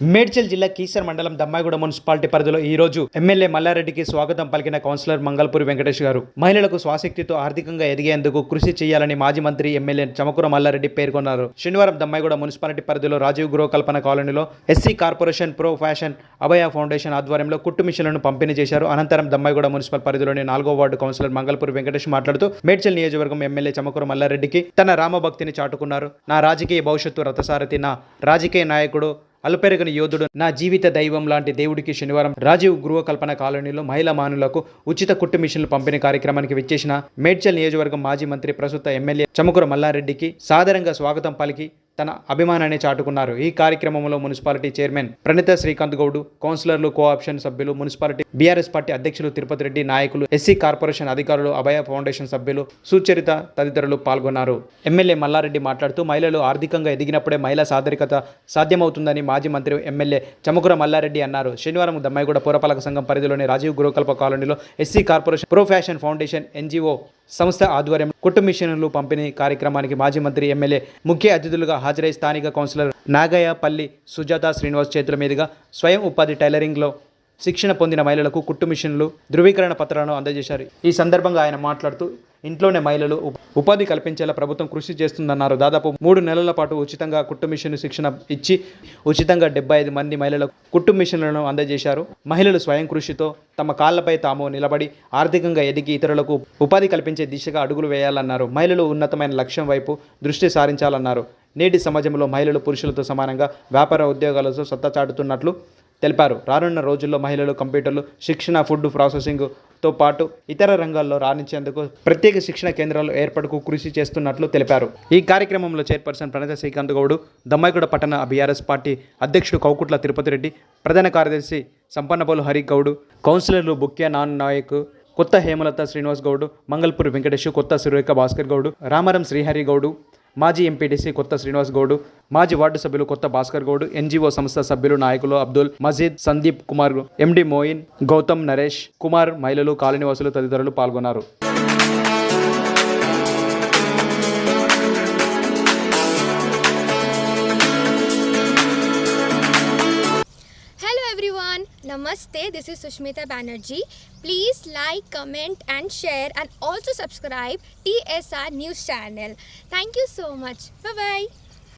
మేడ్చల్ జిల్లా కీసర్ మండలం దమ్మాయిగూడ మున్సిపాలిటీ పరిధిలో ఈ రోజు ఎమ్మెల్యే మల్లారెడ్డికి స్వాగతం పలికిన కౌన్సిలర్ మంగళపూరి వెంకటేష్ గారు. మహిళలకు స్వాశక్తితో ఆర్థికంగా ఎదిగేందుకు కృషి చేయాలని మాజీ మంత్రి ఎమ్మెల్యే చమకుర మల్లారెడ్డి పేర్కొన్నారు. శనివారం దమ్మాయిగూడ మున్సిపాలిటీ పరిధిలో రాజీవ్ గృహకల్పన కాలనీలో SC corporation pro fashion Abhaya foundation ఆధ్వర్యంలో కుట్టు మిషన్లను పంపిణీ చేశారు. అనంతరం దమ్మాయిగూడ మున్సిపల్ పరిధిలోని నాలుగో వార్డు కౌన్సిలర్ మంగళపూరి వెంకటేష్ మాట్లాడుతూ మేడ్చల్ నియోజకవర్గం ఎమ్మెల్యే చమకుర మల్లారెడ్డికి తన రామభక్తిని చాటుకున్నారు. నా రాజకీయ భవిష్యత్తు రథసారథి నా రాజకీయ నాయకుడు అలుపెరగని యోధుడు నా జీవిత దైవం లాంటి దేవుడికి శనివారం రాజీవ్ గృహ కల్పన కాలనీలో మహిళా మానులకు ఉచిత కుట్టు మిషన్లు పంపిణీ కార్యక్రమానికి విచ్చేసిన మేడ్చల్ నియోజకవర్గం మాజీ మంత్రి ప్రస్తుత ఎమ్మెల్యే చమకుర మల్లారెడ్డికి సాదరంగా స్వాగతం పలికి తన అభిమానాన్ని చాటుకున్నారు. ఈ కార్యక్రమంలో మున్సిపాలిటీ చైర్మన్ ప్రణిత శ్రీకాంత్ గౌడ్ కౌన్సిలర్లు కోఆప్షన్ సభ్యులు మున్సిపాలిటీ బీఆర్ఎస్ పార్టీ అధ్యక్షులు తిరుపతి రెడ్డి నాయకులు ఎస్సీ కార్పొరేషన్ అధికారులు అభయ ఫౌండేషన్ సభ్యులు సుచరిత తదితరులు పాల్గొన్నారు. ఎమ్మెల్యే మల్లారెడ్డి మాట్లాడుతూ మహిళలు ఆర్థికంగా ఎదిగినప్పుడే మహిళా సాదరికత సాధ్యమవుతుందని మాజీ మంత్రి ఎమ్మెల్యే చమకుర మల్లారెడ్డి అన్నారు. శనివారం దమ్మాయిగూడ పురపాలక సంఘం పరిధిలోని రాజీవ్ గురుకల్ప కాలనీలో SC corporation pro fashion foundation NGO సంస్థ ఆధ్వర్యం కుట్టు మిషన్లు పంపిణీ కార్యక్రమానికి మాజీ మంత్రి ఎమ్మెల్యే ముఖ్య అతిథులుగా హాజరై స్థానిక కౌన్సిలర్ నాగయ్యపల్లి సుజాత శ్రీనివాస్ చేతుల మీదుగా స్వయం ఉపాధి టైలరింగ్లో శిక్షణ పొందిన మహిళలకు కుట్టు మిషన్లు ధృవీకరణ పత్రాలను అందజేశారు. ఈ సందర్భంగా ఆయన మాట్లాడుతూ ఇంట్లోనే మహిళలు ఉపాధి కల్పించేలా ప్రభుత్వం కృషి చేస్తుందన్నారు. దాదాపు మూడు నెలల పాటు ఉచితంగా కుట్టు మిషన్ శిక్షణ ఇచ్చి ఉచితంగా డెబ్బై ఐదు మంది మహిళలకు కుట్టు మిషన్లను అందజేశారు. మహిళలు స్వయం కృషితో తమ కాళ్ళపై తాము నిలబడి ఆర్థికంగా ఎదిగి ఇతరులకు ఉపాధి కల్పించే దిశగా అడుగులు వేయాలన్నారు. మహిళలు ఉన్నతమైన లక్ష్యం వైపు దృష్టి సారించాలన్నారు. నేటి సమాజంలో మహిళలు పురుషులతో సమానంగా వ్యాపార ఉద్యోగాలతో సత్తా చాటుతున్నట్లు తెలిపారు. రానున్న రోజుల్లో మహిళలు కంప్యూటర్లు శిక్షణ ఫుడ్ ప్రాసెసింగ్తో పాటు ఇతర రంగాల్లో రాణించేందుకు ప్రత్యేక శిక్షణ కేంద్రాలు ఏర్పాటుకు కృషి చేస్తున్నట్లు తెలిపారు. ఈ కార్యక్రమంలో చైర్పర్సన్ ప్రణత శ్రీకాంత్ గౌడ్ దమ్మాయిగూడ పట్టణ బీఆర్ఎస్ పార్టీ అధ్యక్షుడు కౌకుట్ల తిరుపతి రెడ్డి ప్రధాన కార్యదర్శి సంపన్నపోలు హరి గౌడ్ కౌన్సిలర్లు బుక్య నాన్ నాయక్ కొత్త హేమలత శ్రీనివాస్ గౌడ్ మంగళపూరి వెంకటేష్ కొత్త సురేఖ భాస్కర్ గౌడ్ రామారం శ్రీహరి గౌడ్ మాజీ ఎంపీటీసీ కొత్త శ్రీనివాస్ గౌడ్ మాజీ వార్డు సభ్యులు కొత్త భాస్కర్ గౌడ్ ఎన్జీఓ సంస్థ సభ్యులు నాయకులు అబ్దుల్ మజీద్ సందీప్ కుమార్ ఎండి మోయిన్ గౌతమ్ నరేష్ కుమార్ మహిళలు కాలనీవాసులు తదితరులు పాల్గొన్నారు. नमस्ते this is Sushmita Banerjee please like comment and share and also subscribe T S R news channel thank you so much bye bye